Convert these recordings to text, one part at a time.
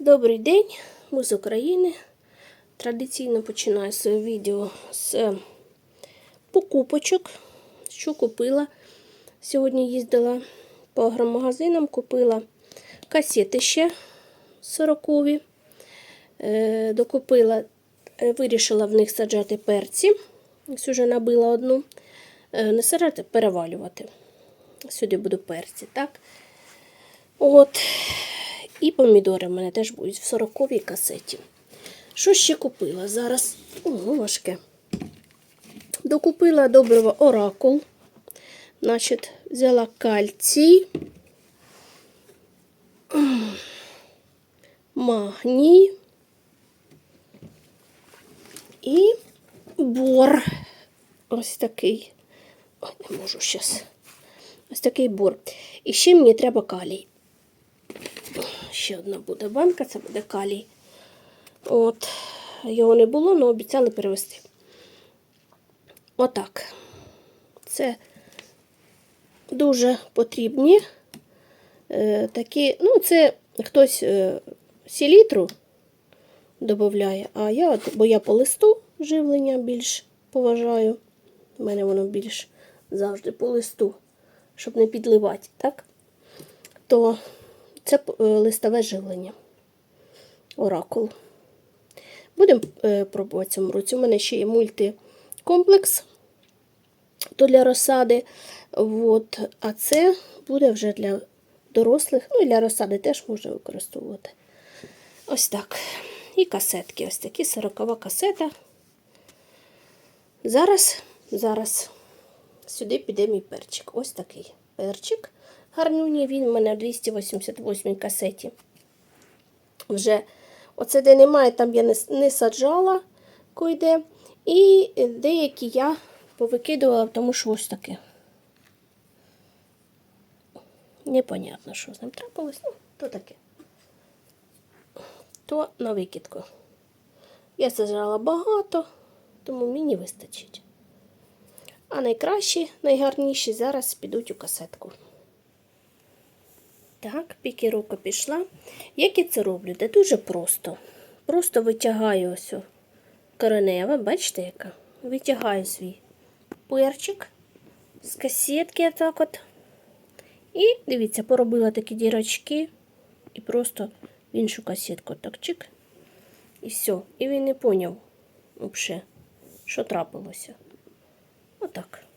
Добрий день, ми з України. Традиційно починаю своє відео з покупочок, що купила. Сьогодні їздила по агромагазинам, купила касети ще 40 е, Докупила, е, вирішила в них саджати перці. Ось уже набила одну. Е, Не саджати, перевалювати. Сюди буду перці, так? От. І помідори в мене теж будуть в 40-й касеті. Що ще купила? Зараз О, важке. Докупила добриво оракул. Значить, взяла кальцій, магній і бор. Ось такий. Ой, не можу зараз. Ось такий бор. І ще мені треба калій. Ще одна буде банка, це буде калій. От, його не було, але обіцяли перевезти. Отак. Це дуже потрібні е, такі, ну, це хтось е, селітру додає, а я, бо я по листу живлення більш поважаю. У мене воно більш завжди по листу, щоб не підливати, так? То це е, листове живлення. Оракул. Будемо е, пробувати цьому році. У мене ще є мультикомплекс то для розсади. От. А це буде вже для дорослих. Ну і для розсади теж можна використовувати. Ось так. І касетки. Ось такі 40 касета. Зараз, зараз сюди піде мій перчик. Ось такий перчик. Гарнюній, він у мене в 288 касеті. Вже оце де немає, там я не, не саджала койде. І деякі я повикидувала, тому що ось таке. Непонятно, що з ним трапилось. Ну, то таке. То на викидку. Я саджала багато, тому мені вистачить. А найкращі, найгарніші зараз підуть у касетку. Так, пікіровка пішла. Як я це роблю? Де дуже просто. Просто витягаю ось коренева, бачите, яка? Витягаю свій перчик з касетки так от. І дивіться, поробила такі дірочки і просто в іншу касетку так чик. І все. І він не поняв взагалі, що трапилося. Отак.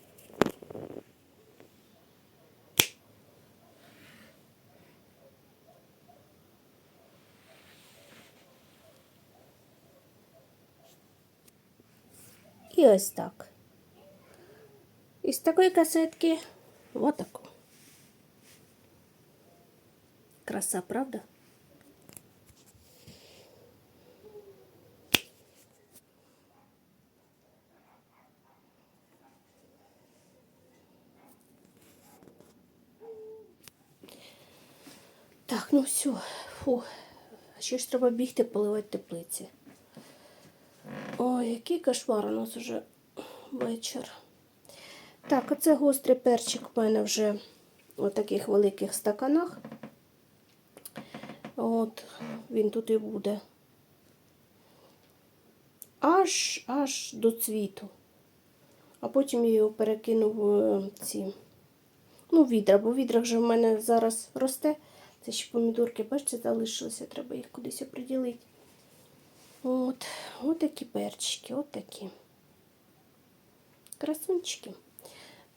І ось так. Із такої касетки вот таку. Краса, правда? Так, ну все. Фу. Ще ж треба бігти поливати теплиці. Ой, який кошмар у нас уже вечір. Так, оце гострий перчик в мене вже у таких великих стаканах. От, він тут і буде. Аж аж до цвіту. А потім я його перекину в ці, ну, відра, бо відра вже в мене зараз росте. Це ще помідорки, бачите, залишилося, треба їх кудись оприділити. От, от такі перчики, от такі. Красунчики.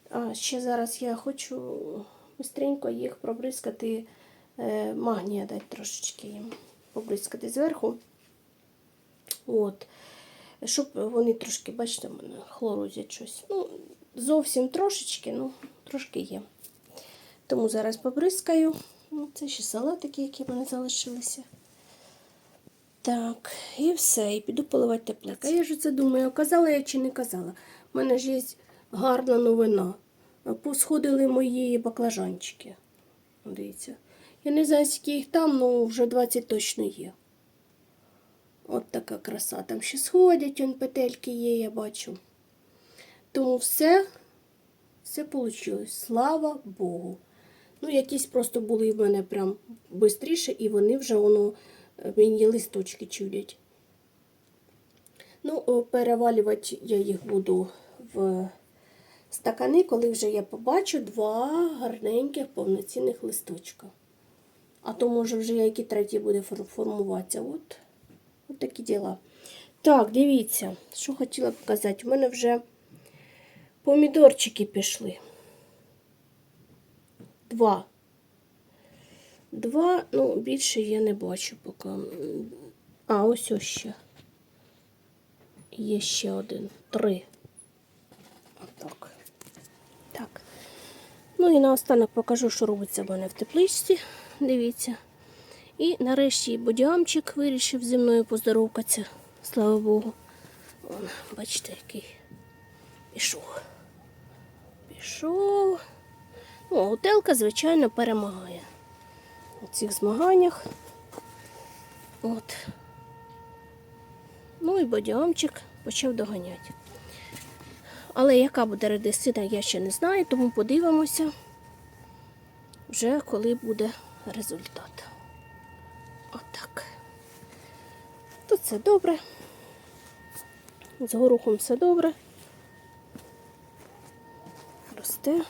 А ще зараз я хочу швидко їх пробризкати, е, магнія дати трошечки їм побризкати зверху. От. Щоб вони трошки, бачите, хлорозять щось. Ну, зовсім трошечки, ну, трошки є. Тому зараз побризкаю. Ну, Це ще салатики, які в мене залишилися. Так, і все, і піду поливати теплицю. А я ж це думаю, казала я чи не казала. У мене ж є гарна новина. Посходили мої баклажанчики. Дивіться. Я не знаю, скільки їх там, але вже 20 точно є. От така краса. Там ще сходять, он петельки є, я бачу. Тому все, все вийшло. Слава Богу. Ну, якісь просто були в мене прям швидше, і вони вже воно мені листочки чудять. Ну, перевалювати я їх буду в стакани, коли вже я побачу два гарненьких повноцінних листочка. А то, може, вже який третій буде формуватися. От, от такі діла. Так, дивіться, що хотіла показати. У мене вже помідорчики пішли. Два. Два, ну, більше я не бачу поки. А, ось ось ще. Є ще один. Три. Отак. Так. Ну і наостанок покажу, що робиться в мене в тепличці. Дивіться. І нарешті і бодямчик вирішив зі мною поздоровкатися. Слава Богу. Вон, бачите, який пішов. Пішов. Ну, готелка, звичайно, перемагає у цих змаганнях. От. Ну і бодямчик почав доганяти. Але яка буде редисина, я ще не знаю, тому подивимося вже коли буде результат. Отак. Тут все добре. З горохом все добре. Росте.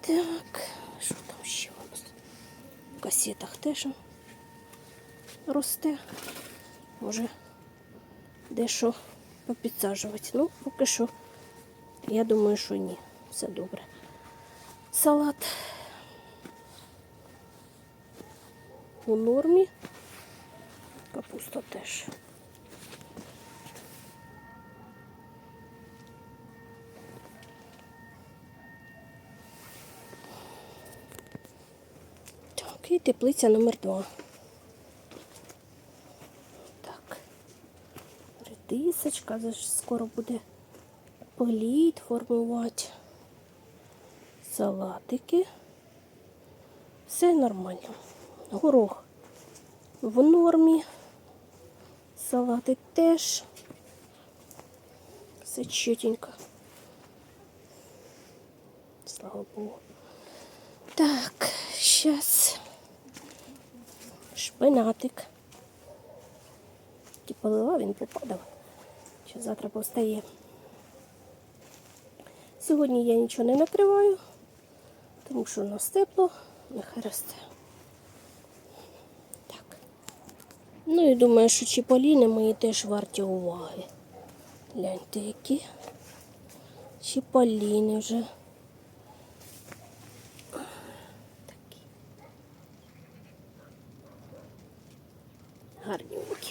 Так, що там ще у нас? В касетах теж росте. Може, дещо попідсаджувати. Ну, поки що, я думаю, що ні. Все добре. Салат у нормі. Капуста теж. І теплиця номер два. Так. Редисочка, скоро буде політ формувати. Салатики. Все нормально. Горох в нормі. Салати теж. Все чотенько. Слава Богу. Так, сейчас шпинатик. Ті полила, він попадав. Ще завтра повстає. Сьогодні я нічого не накриваю, тому що у нас тепло, нехай росте. Так. Ну і думаю, що чіполіни мої теж варті уваги. Гляньте, які чіполіни вже. Гарненькі.